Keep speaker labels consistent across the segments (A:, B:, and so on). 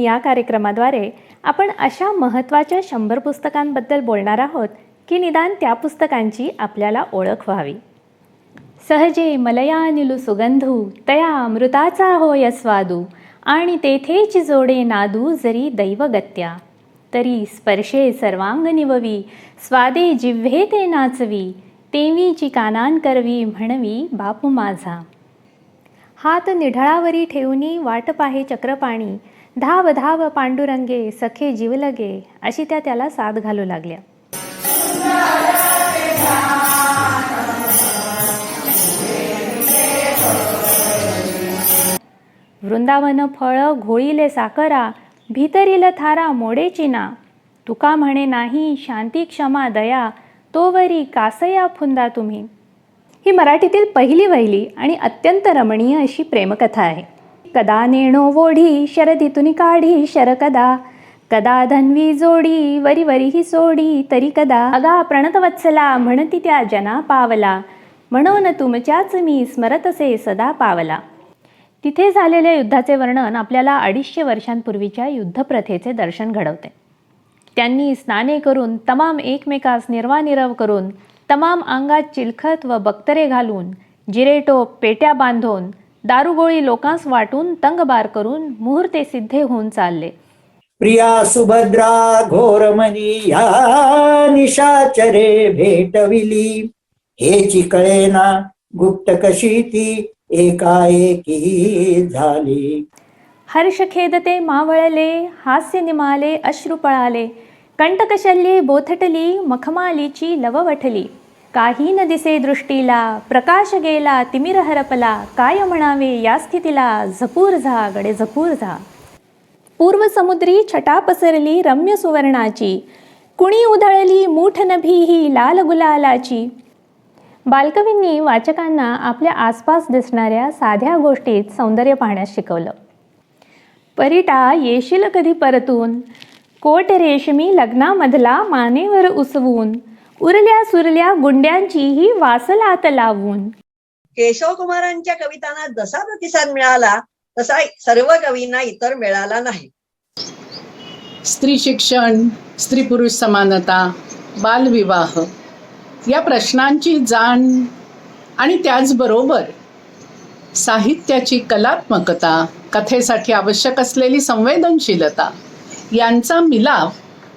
A: या कार्यक्रमाद्वारे आपण अशा महत्त्वाच्या शंभर पुस्तकांबद्दल बोलणार आहोत की निदान त्या पुस्तकांची आपल्याला ओळख व्हावी. सहजे मलया निलू सुगंधू तया अमृताचा होय स्वादू आणि तेथेच जोडे नादू जरी दैवगत्या. तरी स्पर्शे सर्वांग निववी स्वादे जिव्हे ते नाचवी तेवीची कानान करवी म्हणवी बापू माझा. हात निढळावरी ठेवूनी वाट पाहे चक्रपाणी धाव धाव पांडुरंगे सखे जीवलगे अशी त्या त्याला साथ घालू लागल्या. वृंदावन फळ घोळीले साकरा भीतरील थारा मोडेची ना तुका म्हणे नाही शांती क्षमा दया तोवरी कासया फुंदा तुम्ही. ही मराठीतील पहिली वहिली आणि अत्यंत रमणीय अशी प्रेमकथा आहे. कदा नेणो वोढी शरदीतून काढी शरकदा. कदा धन्वी जोडी वरी वरी ही सोडी तरी कदा. अगा प्रणतवत्सला म्हणती त्या जना पावला. म्हणून तुमच्याच मी स्मरतसे सदा पावला. तिथे झालेल्या युद्धाचे वर्णन आपल्याला अडीचशे वर्षांपूर्वीच्या युद्धप्रथेचे दर्शन घडवते. त्यांनी स्नाने करून तमाम एकमेकास निर्वानिरव करून तमाम अंगात चिलखत व बक्तरे घालून जिरेटोप पेट्या बांधून दारुगोळी लोकांस वाटून तंगबार करून मुहूर्ते सिद्धे होऊन चालले.
B: प्रिया सुभद्रा घोरमणी या निशाचरे भेटविली. हेची कळेना गुप्त कशी ती एकाएकी झाली.
A: हर्ष खेदते मावळले हास्य निमाले अश्रू पळाले. कंटकशल्ये बोथटली मखमालीची लववठली. काही न दिसे दृष्टीला प्रकाश गेला तिमिर हरपला काय म्हणावे या स्थितीला झपूर झा गडे झपूर झा. पूर्व समुद्री छटा पसरली रम्य सुवर्णाची. कुणी उधळली मूठ नभी ही लाल गुलालाची. बालकवींनी वाचकांना आपल्या आसपास दिसणाऱ्या साध्या गोष्टीत सौंदर्य पाहण्यास शिकवलं. परिटा येशील कधी परतून? कोट रेशमी लग्नामधला मानेवर उसवून. उरल्या सुरल्या गुंड्यांची ही वासलात लावून.
C: केशव कुमारांच्या कवितांना जसा प्रतिसाद मिळाला तसा सर्व कवींना इतर मिळाला नाही.
D: स्त्री शिक्षण स्त्री पुरुष समानता बालविवाह या प्रश्नांची जाण आणि त्याचबरोबर साहित्याची कलात्मकता कथेसाठी आवश्यक असलेली संवेदनशीलता यांचा मिलाप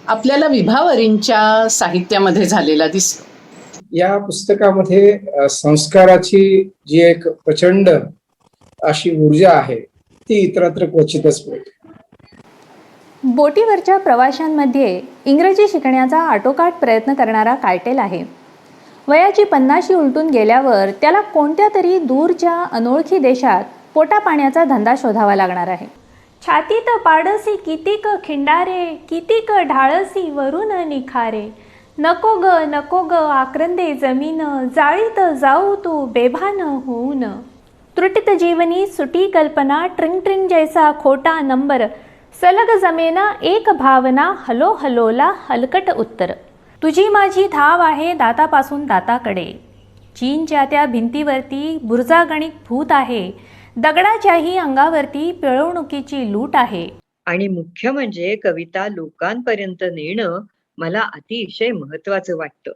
D: आपल्याला विभावरींच्या साहित्यामध्ये झालेला दिसतो.
E: या पुस्तकामध्ये संस्काराची जी एक प्रचंड अशी ऊर्जा आहे ती इतरत्र क्वचितच मिळते.
A: बोटीवरच्या प्रवाशांमध्ये इंग्रजी शिकण्याचा आटोकाट प्रयत्न करणारा कार्टेल आहे. वयाची पन्नाशी उलटून गेल्यावर त्याला कोणत्या तरी दूरच्या अनोळखी देशात पोटापाण्याचा धंदा शोधावा लागणार आहे. छातीत पाडसी कितीक खिंडारे कितीक ढाळसी वरून निखारे. नको ग नको ग आक्रंदे जमीन जाळीत जाऊ तू बेभान होऊन. त्रुटित जीवनी सुटी कल्पना ट्रिंग ट्रिंग जैसा खोटा नंबर. सलग जमेना एक भावना हलो हलोला हलकट उत्तर. तुझी माझी धाव आहे दातापासून दाताकडे. चीनच्या त्या भिंतीवरती बुर्जागणिक भूत आहे. दगडाच्याही अंगावरती पिळवणुकीची लूट आहे.
F: आणि मुख्य म्हणजे कविता लोकांपर्यंत नेणं मला अतिशय महत्वाचं वाटतं.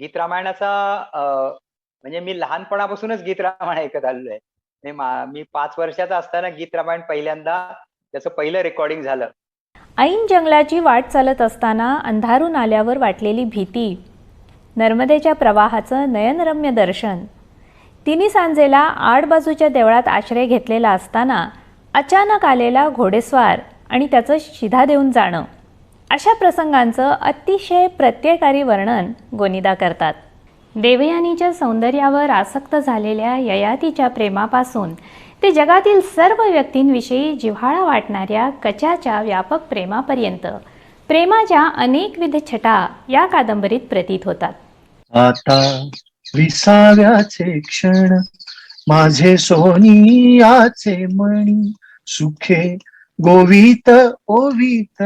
G: गीत रामायणाचा अं, म्हणजे मी लहानपणापासूनच गीत रामायण ऐकत आलेलो आहे. मा- मी पाच वर्षाचा असताना गीत रामायण पहिल्यांदा त्याचं पहिलं रेकॉर्डिंग झालं.
A: ऐन जंगलाची वाट चालत असताना अंधारून आल्यावर वाटलेली भीती. नर्मदेच्या प्रवाहाचं नयनरम्य दर्शन. तिन्ही सांजेला आडबाजूच्या देवळात आश्रय घेतलेला असताना अचानक आलेला घोडेस्वार आणि त्याचं शिधा देऊन जाणं. अशा प्रसंगांचं अतिशय प्रत्ययकारी वर्णन गोनिदा करतात. देवयानीच्या सौंदर्यावर आसक्त झालेल्या ययातीच्या प्रेमापासून ते जगातील सर्व व्यक्तींविषयी जिव्हाळा वाटणाऱ्या कचाच्या व्यापक प्रेमापर्यंत प्रेमाच्या अनेकविध छटा या कादंबरीत प्रतीत होतात.
H: आता विसाव्याचे क्षण माझे सोनियाचे मणी सुखे गोवित ओवित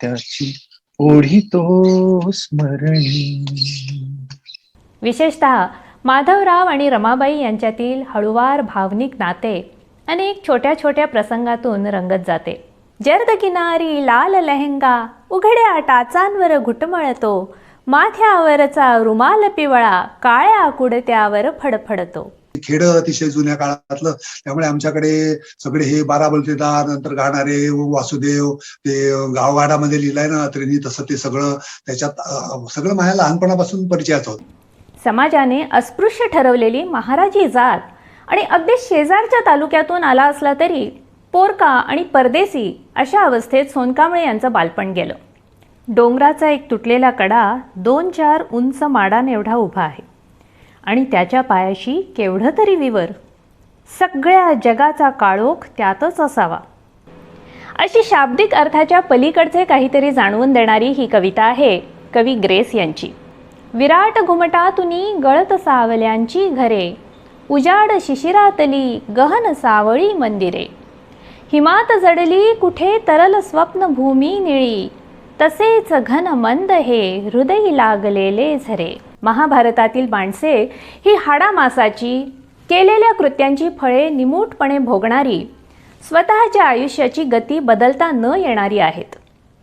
H: त्याची ओढितो स्मरणी.
A: विशेषतः माधवराव आणि रमाबाई यांच्यातील हळुवार भावनिक नाते अनेक छोट्या छोट्या प्रसंगातून रंगत जाते. जर्द किनारी लाल लेहंगा उघड्या टाचांवर घुटमळतो माथ्यावरचा रुमाल पिवळा काळ्या कुडत्यावर फडफडतो.
I: खेड अतिशय जुन्या काळातलं त्यामुळे आमच्याकडे सगळे हे बारा बलतेदार नंतर गाणारे वासुदेव ते गावगाडामध्ये लिहिलंय ना त्यांनी तसं ते सगळं त्याच्यात सगळं माझ्या लहानपणापासून परिचयाचं होतं.
A: समाजाने अस्पृश्य ठरवलेली महाराजी जात आणि अगदी शेजारच्या तालुक्यातून आला असला तरी पोरका आणि परदेसी अशा अवस्थेत सोनकांबळे यांचं बालपण गेलं. डोंगराचा एक तुटलेला कडा दोन चार उंच माडान एवढा उभा आहे. आणि त्याच्या पायाशी केवढं तरी विवर? सगळ्या जगाचा काळोख त्यातच असावा. अशी शाब्दिक अर्थाच्या पलीकडचे काहीतरी जाणवून देणारी ही कविता आहे कवी ग्रेस यांची. विराट घुमटातुनी गळत सावल्यांची घरे उजाड शिशिरातली गहन सावळी मंदिरे. हिमात जडली कुठे तरल स्वप्न भूमी निळी तसेच घन मंद हे हृदयी लागलेले झरे. महाभारतातील माणसे ही हाडामासाची केलेल्या कृत्यांची फळे निमूटपणे भोगणारी स्वतःच्या आयुष्याची गती बदलता न येणारी आहेत.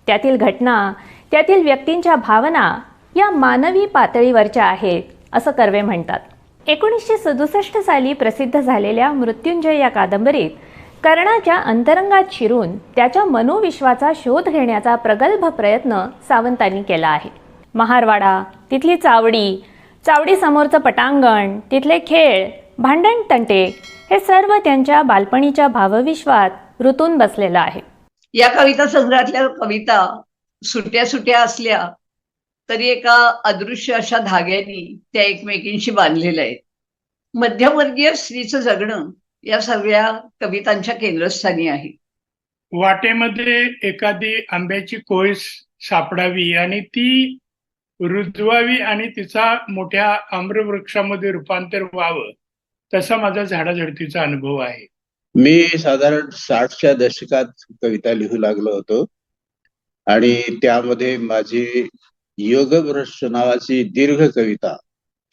A: त्यातील घटना त्यातील व्यक्तींच्या भावना या मानवी पातळीवरच्या आहेत असं कर्वे म्हणतात. एकोणीसशे सदुसष्ट साली प्रसिद्ध झालेल्या मृत्युंजय या कादंबरीत कर्णाच्या अंतरंगात शिरून त्याच्या मनोविश्वाचा शोध घेण्याचा प्रगल्भ प्रयत्न सावंतांनी केला आहे. महारवाडा तिथली चावडी चावडी समोरचं पटांगण तिथले खेळ भांडण तंटे हे सर्व त्यांच्या बालपणीच्या भावविश्वात ऋतून बसलेलं आहे.
C: या कविता संग्रहातल्या कविता सुट्या सुट्या असल्या तरी एका अदृश्य अशा धाग्यानी त्या एकमेकींशी बांधलेल्या आहेत. मध्यमवर्गीय स्त्रीचं जगणं या सगळ्या कवितांच्या केंद्रस्थानी आहे.
J: वाटेमध्ये एखादी आंब्याची कोळस सापडावी आणि ती रुजवावी आणि तिचा मोठ्या आम्रवृक्षामध्ये रूपांतर व्हावं तसा माझा झाडाझडतीचा अनुभव आहे.
K: मी साधारण साठच्या दशकात कविता लिहू लागलो होतो आणि त्यामध्ये माझी योगभ्रष्ट नावाची दीर्घ कविता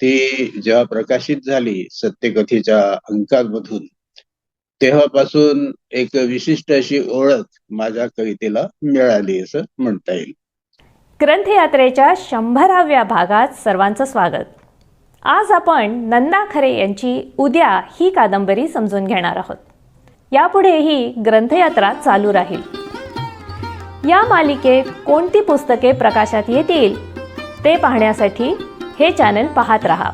K: ती जेव्हा प्रकाशित झाली सत्यकथेच्या अंकांमधून तेव्हापासून एक विशिष्ट अशी ओळख माझ्या कवितेला मिळाली असं म्हणता येईल.
A: ग्रंथयात्रेच्या शंभराव्या भागात सर्वांचं स्वागत. आज आपण नंदा खरे यांची उद्या ही कादंबरी समजून घेणार आहोत. यापुढेही ग्रंथयात्रा चालू राहील. या मालिकेत कोणती पुस्तके प्रकाशात येतील ते पाहण्यासाठी हे चॅनल पाहत रहा.